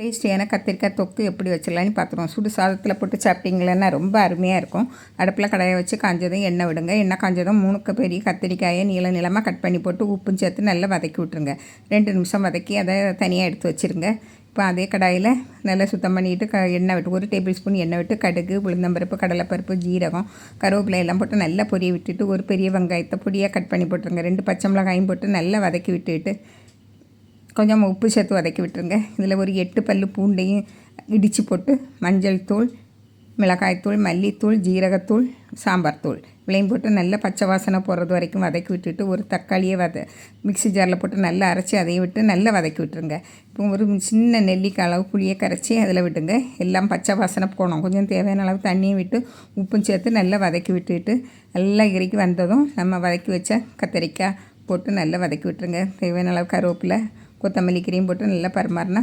டேஸ்டியான கத்திரிக்காய் தொக்கு எப்படி வச்சிடலான்னு பார்த்துருவோம். சுடு சாதத்தில் போட்டு சாப்பிட்டீங்களன்னா ரொம்ப அருமையாக இருக்கும். அடுப்பில் கடாயை வச்சு காஞ்சதும் எண்ணெய் விடுங்க. எண்ணெய் காஞ்சதும் மூணுக்கு பெரிய கத்திரிக்காயை நீள நீளமாக கட் பண்ணி போட்டு உப்பும் சேர்த்து நல்லா வதக்கி விட்ருங்க ரெண்டு நிமிஷம் வதக்கி அதை தனியாக எடுத்து வச்சுருங்க. இப்போ அதே கடாயில் நல்லா சுத்தம் பண்ணிவிட்டு க எண்ணெய் விட்டு ஒரு டேபிள் ஸ்பூன் எண்ணெய் விட்டு கடுகு உளுந்தம்பருப்பு கடலைப்பருப்பு ஜீரகம் கருவேப்பிலை எல்லாம் போட்டு நல்லா பொரிய விட்டுட்டு ஒரு பெரிய வெங்காயத்தை பொடியாக கட் பண்ணி போட்டுருங்க. ரெண்டு பச்சை மிளகாயும் போட்டு நல்லா வதக்கி விட்டுட்டு கொஞ்சம் உப்பு சேர்த்து வதக்கி விட்டுருங்க. இதில் ஒரு எட்டு பல்லு பூண்டையும் இடித்து போட்டு மஞ்சள் தூள் மிளகாய்த்தூள் மல்லித்தூள் ஜீரகத்தூள் சாம்பார் தூள். இவ்வளையும் போட்டு நல்லா பச்சை வாசனை போடுறது வரைக்கும் வதக்கி விட்டுட்டு ஒரு தக்காளியை வத மிக்ஸி ஜாரில் போட்டு நல்லா அரைச்சி அதையும் விட்டு நல்லா வதக்கி விட்டுருங்க. இப்போ ஒரு சின்ன நெல்லிக்காய் அளவு புளியை கரைச்சி அதில் விட்டுங்க எல்லாம் பச்சை வாசனை போகணும். கொஞ்சம் தேவையான அளவு தண்ணியும் விட்டு உப்பும் சேர்த்து நல்லா வதக்கி விட்டுட்டு நல்லா இறக்கி வந்ததும் நம்ம வதக்கி வச்ச கத்திரிக்காய் போட்டு நல்லா வதக்கி விட்டுருங்க. தேவையான அளவு கருவேப்பிலை கொத்தமல்லி கிரீம் போட்டு நல்லா பரிமாறினா